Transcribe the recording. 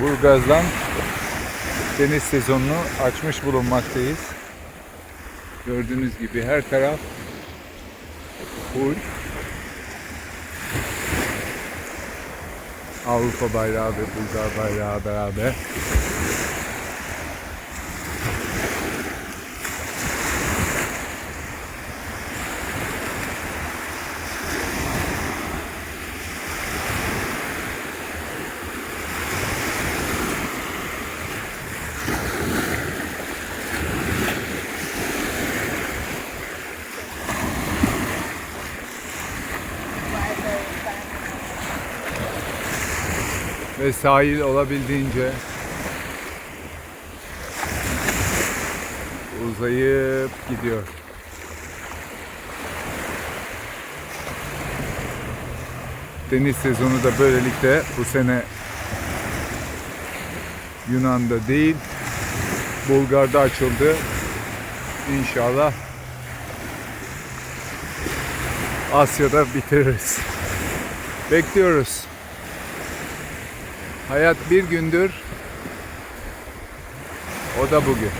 Burgaz'dan deniz sezonunu açmış bulunmaktayız. Gördüğünüz gibi her taraf full. Avrupa bayrağı ve Bulgar bayrağı beraber. Ve sahil olabildiğince uzayıp gidiyor. Deniz sezonu da böylelikle bu sene Yunan'da değil Bulgar'da açıldı. İnşallah Asya'da bitiririz. Bekliyoruz. Hayat bir gündür. O da bugün.